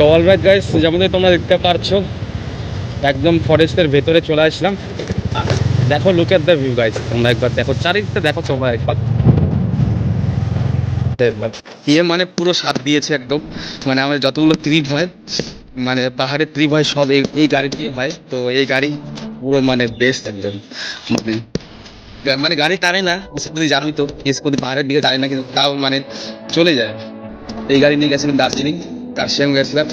তো alright guys যেমন তোমরা দেখতে পারছ, একদম ফরেস্টের ভেতরে চলে আসলাম। দেখো look at the view guys তোমরা একবার দেখো, চারিদিকটা দেখো তোমরা একবার। ইয়ে মানে পুরো সাথ দিয়েছে একদম। মানে আমাদের যতগুলো ট্রিপ হয় মানে পাহাড়ের ট্রিপ হয়, সব এই গাড়ি দিয়ে হয়। তো এই গাড়ি পুরো মানে বেস্ট একদম। মানে মানে গাড়ি টানে না যদি জানোই তো পাহাড়ের দিকে টানে না, কিন্তু তাও মানে চলে যায়। এই গাড়ি নিয়ে গেছিলাম দার্জিলিং। কার্শিয়াং গেছিলাম।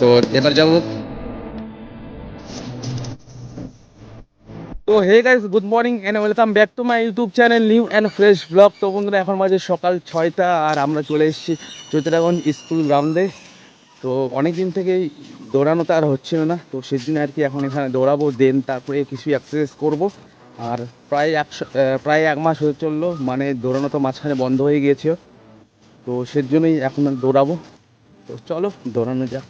তো এবার যাব। তো hey guys good morning and welcome back to my YouTube channel new and fresh vlog তো বন্ধুরা, এখন বাজে সকাল ছয়টা আর আমরা চলে এসেছি চৈতরাগঞ্জ স্কুল গ্রাউন্ডে। তো অনেক দিন থেকেই দৌড়ানোটা আর হচ্ছিল না। তো সেদিন আর কি এখন এখানে দৌড়াবো, দেন তারপরে কিছু এক্সারসাইজ করব। আর প্রায় একশো প্রায় এক মাস হয়ে চলল মানে দৌড়ানো তো মাঝখানে বন্ধ হয়ে গিয়েছিল। তো সেজন্যই এখন দৌড়াবো। তো চলো, দৌড়ানো যাক।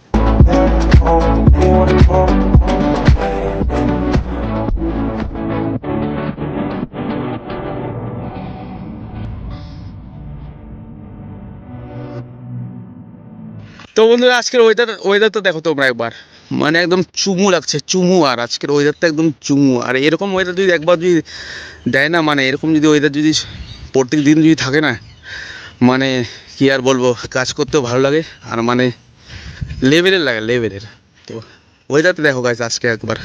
তো বন্ধুরা, আজকের ওয়েদার ওয়েদার তো দেখো তোমরা একবার। মানে একদম চুমু লাগছে, চুমু আর আজকের ওয়েদারটা একদম চুমু। আর এরকম ওয়েদার যদি একবার যদি দেয় না মানে এরকম যদি ওয়েদার যদি প্রত্যেক দিন যদি থাকে না মানে কি আর বলব, কাজ করতেও ভালো লাগে, আর মানে লেভেলের লাগে লেভেলের তো ওয়েদারটা দেখো গাছ আজকে একবার।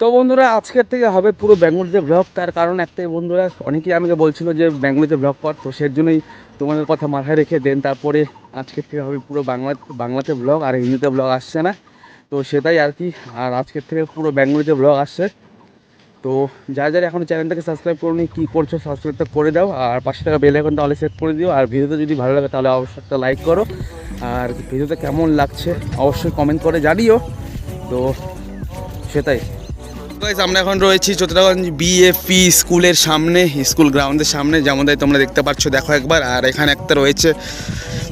তো বন্ধুরা, আজকের থেকে হবে পুরো ব্যাঙ্গুলিতে ব্লগ তার কারণ একটাই বন্ধুরা, অনেকেই আমাকে বলছিল যে ব্যাঙ্গুলিতে ব্লগ কর, তো সের জন্যই তোমাদের কথা মাথায় রেখে দেন, তারপরে আজকের থেকে হবে পুরো বাংলা, বাংলাতে ব্লগ আর হিন্দিতে ব্লগ আসছে না। তো সেটাই আর কি, আর আজকের থেকে পুরো ব্যাঙ্গুলিতে ব্লগ আসছে। তো যারা যারা এখনও চ্যানেলটাকে সাবস্ক্রাইব করনি, কী করছ সাবস্ক্রাইবটা করে দাও, আর পাশে টাকা বেল আইকনটা অলে সেট করে দিও, আর ভিডিওটা যদি ভালো লাগে তাহলে অবশ্যই একটা লাইক করো, আর ভিডিওটা কেমন লাগছে অবশ্যই কমেন্ট করে জানিও, তো সেটাই। আমরা এখন রয়েছি চতুরাগঞ্জ বিএফপি স্কুলের সামনে, স্কুল গ্রাউন্ডের সামনে, যেমন তোমরা দেখতে পাচ্ছ, দেখো একবার, আর এখানে একটা রয়েছে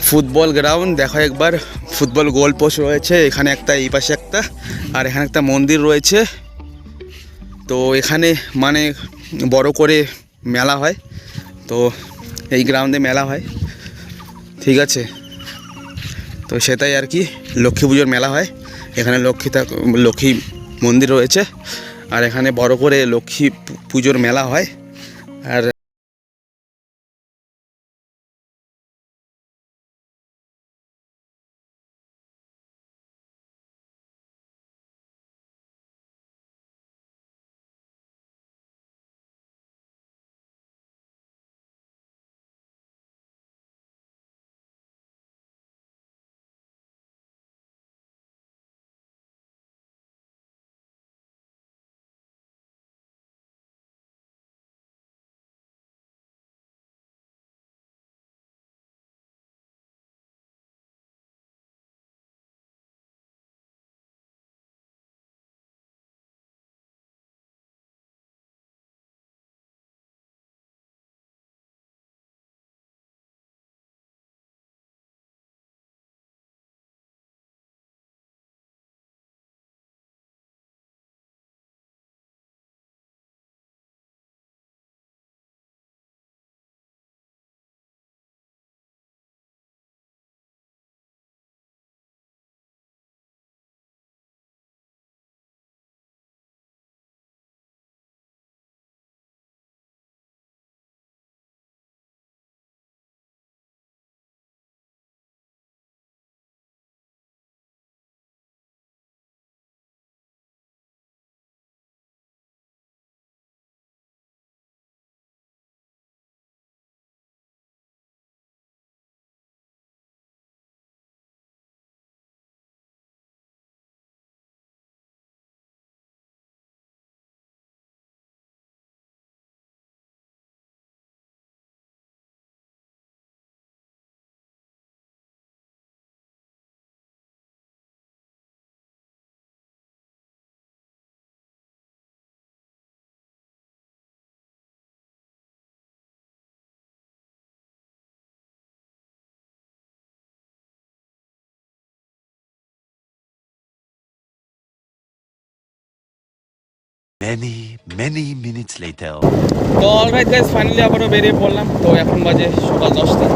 ফুটবল গ্রাউন্ড, দেখো একবার, ফুটবল গোল পোস্ট রয়েছে, এখানে একটা, এই পাশে একটা, আর এখানে একটা মন্দির রয়েছে। তো এখানে মানে বড় করে মেলা হয়। তো এই গ্রাউন্ডে মেলা হয়। ঠিক আছে? তো সেটাই আর কি, লক্ষ্মী পুজোর মেলা হয়। এখানে লক্ষ্মী লক্ষ্মী মন্দির রয়েছে। আর এখানে বড় করে লক্ষ্মী পুজোর মেলা হয়। আর Many, many minutes later. তো অলরাইট গাইজ ফাইনালি আবারও বেরিয়ে পড়লাম। তো এখন বাজে সকাল দশটা।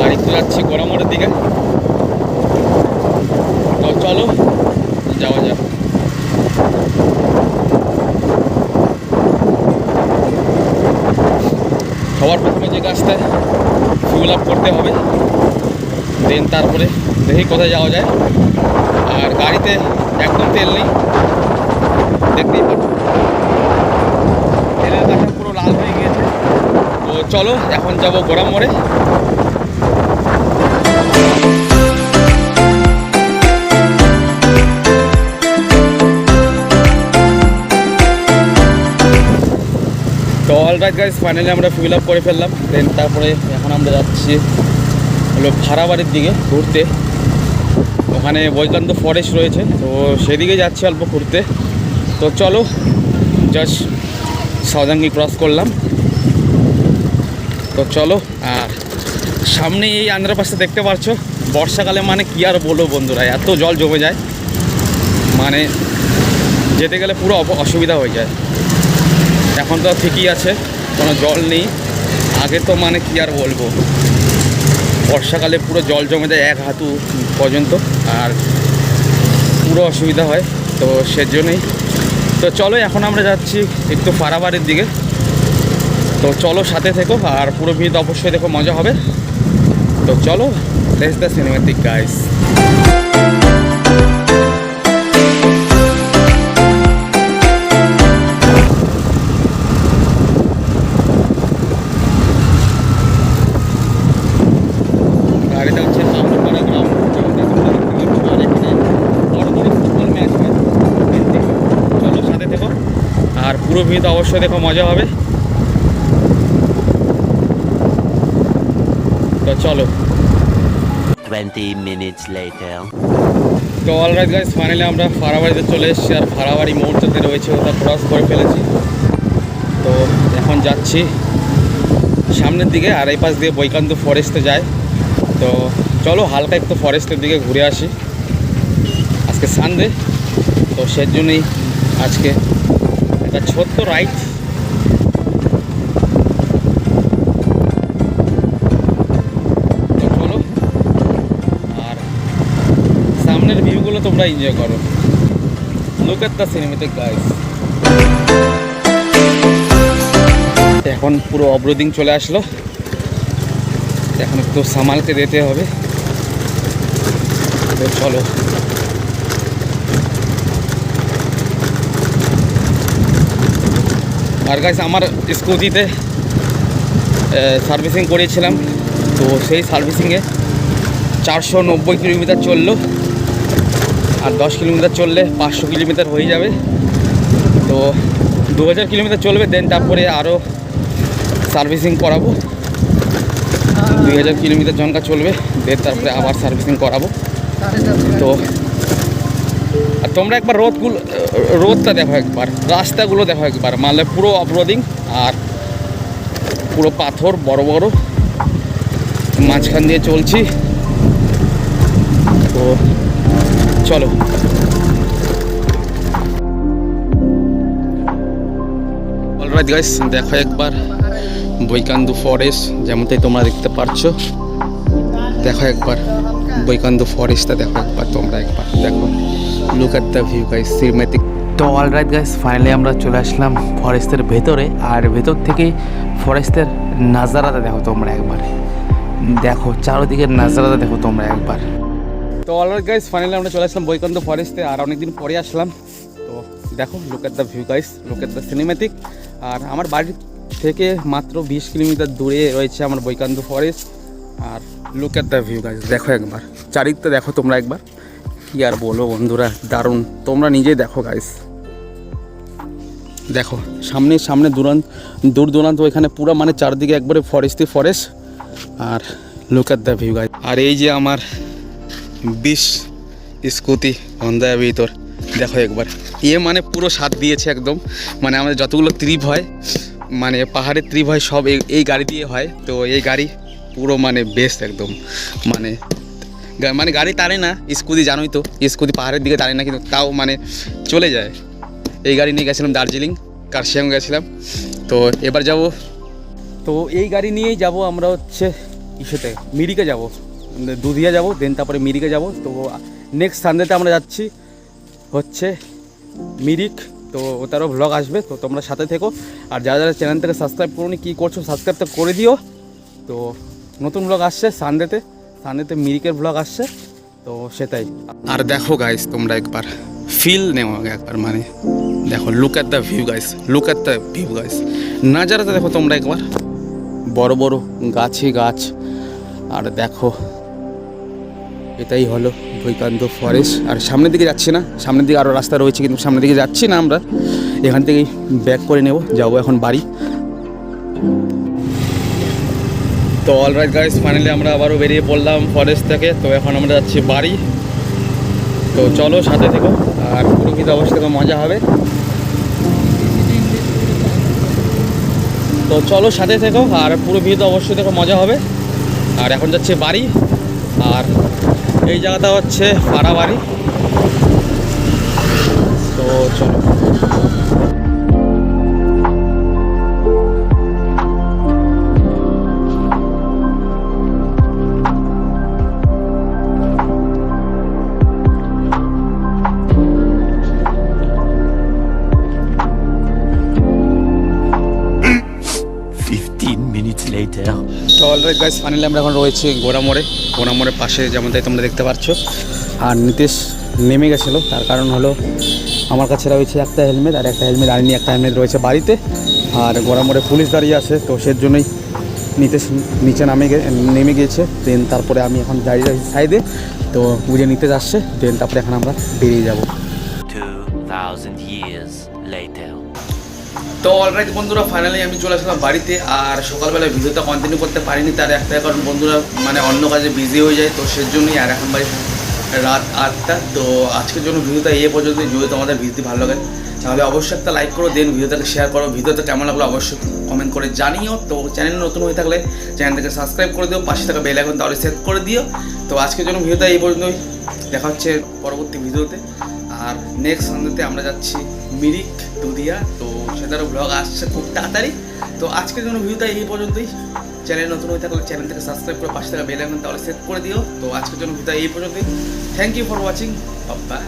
আর একটু যাচ্ছি গোড়ামোড়ের দিকে। তো চলো যাওয়া যাক। সবার প্রথমে যে গাছটা ফুল আপ করতে হবে। দেন তারপরে দেখি কোথায় যাওয়া যায়। আর গাড়িতে একদম তেল নেই। দেখতেই পাচ্ছ তেলের কাঠা পুরো লাল হয়ে গিয়েছে তো চলো, এখন যাব গোড়াম মোড়ে। তো অল রাইট গাইজ ফাইনালি আমরা ফিল আপ করে ফেললাম। দেন তারপরে এখন আমরা যাচ্ছি হলো ভাড়াবাড়ির দিকে ঘুরতে। ওখানে বৈকান্ত ফরেস্ট রয়েছে, তো সেদিকে যাচ্ছি অল্প ঘুরতে। তো চলো জাস্ট সাউদাঙ্গি ক্রস করলাম। তো চলো, আর সামনে এই আন্ধ্রপাশটা দেখতে পাচ্ছ বর্ষাকালে মানে কি আর বলব বন্ধুরা, এত জল জমে যায়। মানে যেতে গেলে পুরো অসুবিধা হয়ে যায়। এখন তো ঠিকই আছে, কোনো জল নেই। আগে তো মানে কি আর বলব। বর্ষাকালে পুরো জল জমে যায় এক হাঁটু পর্যন্ত, আর পুরো অসুবিধা হয়। তো সেজন্যই। তো চলো, এখন আমরা যাচ্ছি একটু ফারাবাড়ির দিকে। তো চলো সাথে থেকো, আর পুরো ভিড় অবশ্যই দেখো, মজা হবে। তো চলো দেশ দ্য সিনেমেটিক গাইস আর পুরো ভিড় অবশ্যই দেখো, মজা হবে। চলো। 20 minutes later. তো অলরাইট গাইস ফাইনালি আমরা ফাড়াবাড়িতে চলে এসেছি আর ফাড়াবাড়ি মুহূর্ততে রয়েছে ওটা ক্রস করে ফেলেছি। তো এখন যাচ্ছি সামনের দিকে আর এই পাশ দিয়ে বৈকান্ত ফরেস্টে যায়। তো চলো হালকা একটু ফরেস্টের দিকে ঘুরে আসি। আজকে সানডে তো সেই জন্যই আজকে একটা ছোট্ট রাইড তোমরা এনজয় করো। Look at the cinematic guys এখন পুরো অব্রোদিং চলে আসলো। এখন একটু সামালকে দিতে হবে। তো চলো। আর গাইস আমার স্কুটিতে সার্ভিসিং করেছিলাম। তো সেই সার্ভিসিংয়ে চারশো নব্বই কিলোমিটার চলল। আর দশ কিলোমিটার চললে পাঁচশো কিলোমিটার হয়ে যাবে। তো দু হাজার কিলোমিটার চলবে দেন তারপরে আরও সার্ভিসিং করাবো। দুই হাজার কিলোমিটার জনকা চলবে দেন তারপরে আবার সার্ভিসিং করাবো। তো আর তোমরা একবার রোদগুলো, রোদটা দেখো একবার, রাস্তাগুলো দেখো একবার মানলে পুরো অফরোডিং আর পুরো পাথর বড় বড়। মাঝখান দিয়ে চলছি তো চলো। অলরাইট গাইস দেখো একবার বৈকান্দু ফরেস্ট যেমনটাই তোমরা দেখতে পারছ। দেখো একবার বৈকান্দু ফরেস্টটা দেখো একবার তোমরা একবার, দেখো। Look at the view guys cinematic তো অলরাইট গাইস ফাইনালি আমরা চলে আসলাম ফরেস্টের ভেতরে, আর ভেতর থেকেই ফরেস্টের নাজারাটা দেখো তোমরা একবার। দেখো, চারোদিকের নাজারাটা দেখো তোমরা একবার। তো অলরাইট গাইস ফাইনালি আমরা চলে আসলাম বৈকান্ত ফরেস্টে আর অনেকদিন পরে আসলাম। তো দেখো look the view guys look at the cinematic আর আমার বাড়ির থেকে মাত্র বিশ কিলোমিটার দূরে রয়েছে আমার বৈকান্ত forest R look at the view guys দেখো একবার। চারিদিকটা দেখো তোমরা একবার। কি আর বলো বন্ধুরা, দারুণ। তোমরা নিজেই দেখো গাইস দেখো, সামনে সামনে দূরান্ত, দূর দূরান্ত, ওইখানে পুরো মানে চারদিকে একবারে ফরেস্টই ফরেস্ট আর লুক দ্য ভিউ গাইস আর এই যে আমার বিশ স্কুটি হন্দার ভিতর দেখো একবার। ইয়ে মানে পুরো সাথ দিয়েছে একদম। মানে আমাদের যতগুলো ট্রিপ হয় মানে পাহাড়ের ট্রিপ হয়, সব এই- গাড়ি দিয়ে হয়। তো এই গাড়ি পুরো মানে বেস্ট একদম। মানে মানে গাড়ি টানে না, স্কুটি জানোই তো। স্কুটি পাহাড়ের দিকে টানে না, কিন্তু তাও মানে চলে যায়। এই গাড়ি নিয়ে গেছিলাম দার্জিলিং কার্শিয়াং গেছিলাম। তো এবার যাব। তো এই গাড়ি নিয়েই যাব আমরা হচ্ছে ইসেতে, মিরিকে যাব। দুধিয়া যাব দেন তারপরে মিরিকে যাব। তো নেক্সট সানডেতে আমরা যাচ্ছি হচ্ছে মিরিক। তো তারও ভ্লগ আসবে, তো তোমরা সাথে থেকো। আর যারা যারা চ্যানেল থেকে সাবস্ক্রাইব করোনি, কী করছ সাবস্ক্রাইব তো করে দিও। তো নতুন ব্লগ আসছে সানডেতে সানডেতে মিরিকের ব্লগ আসছে, তো সেটাই। আর দেখো গাইস তোমরা একবার ফিল নেও একবার মানে দেখো look at the view guys look at the view guys নাজারাতে দেখো তোমরা একবার। বড় বড় গাছে গাছ, আর দেখো এটাই হলো বৈকান্ত ফরেস্ট। আর সামনের দিকে যাচ্ছি না, সামনের দিকে আরও রাস্তা রয়েছে, কিন্তু সামনের দিকে যাচ্ছি না আমরা। এখান থেকেই ব্যাক করে নেব, যাব এখন বাড়ি। তো অলরাইট গাইস ফাইনালি আমরা আবারও বেরিয়ে পড়লাম ফরেস্ট থেকে। তো এখন আমরা যাচ্ছি বাড়ি। তো চলো সাথে থেকো, আর পুরো কিন্তু অবশ্যই থেকে মজা হবে। তো চলো সাথে থেকো, আর পুরো ভিডিওতে অবশ্যই দেখো মজা হবে। আর এখন যাচ্ছে বাড়ি, আর এই জায়গাটা হচ্ছে পাড়া বাড়ি তো চলো। Later. তো অলরেডি গাইস ফাইনালি আমরা এখন রয়েছি গোড়ামোড়ে। গোড়ামোড়ের পাশে যেমনটাই তোমরা দেখতে পাচ্ছ। আর নীতিশ নেমে গেছিল। তার কারণ হলো আমার কাছে রয়েছে একটা হেলমেট আর একটা হেলমেট আনিনি একটা হেলমেট রয়েছে বাড়িতে। আর গোড়ামোড়ে পুলিশ দাঁড়িয়ে আছে তো সের জন্যই নিতেশ নিচে নামে নেমে গিয়েছে। দেন তারপরে আমি এখন দাঁড়িয়ে আছি সাইডে। তো বুঝে নিতে যাচ্ছে। দেন তারপরে এখন আমরা বেরিয়ে যাব। Two thousand years later. তো অলরাইট বন্ধুরা ফাইনালি আমি চলে আসলাম বাড়িতে আর সকালবেলা ভিডিওটা কন্টিনিউ করতে পারিনি, তার একটা কারণ বন্ধুরা মানে অন্য কাজে বিজি হয়ে যায়, তো সেই জন্যই আর এখন বাড়ি রাত আটটা। তো আজকের জন্য ভিডিওটা এই পর্যন্ত যদি তোমাদের ভিডিওটি ভালো লাগে, তাহলে অবশ্যই একটা লাইক করো দেন ভিডিওটাকে শেয়ার করো। ভিডিওটা কেমন লাগল অবশ্যই কমেন্ট করে জানিও। তো চ্যানেল নতুন হয়ে থাকলে চ্যানেলটাকে সাবস্ক্রাইব করে দিও, পাশে থাকা বেল আইকন তাহলে সেট করে দিও। তো আজকের জন্য ভিডিওটা এই পর্যন্তই, দেখা হচ্ছে পরবর্তী ভিডিওতে। আর নেক্সট সন্ধ্যেতে আমরা যাচ্ছি মিরিক দুদিয়া তো সেটারও ব্লগ আসছে খুব তাড়াতাড়ি। তো আজকের জন্য ভিডিওটা এই পর্যন্তই। চ্যানেল নতুন হয়ে থাকলে চ্যানেল থেকে সাবস্ক্রাইব করে পাশে থাকা বেল আইকন তাহলে সেট করে দিও। তো আজকের জন্য ভিডিওটা এই পর্যন্তই। Thank you for watching bye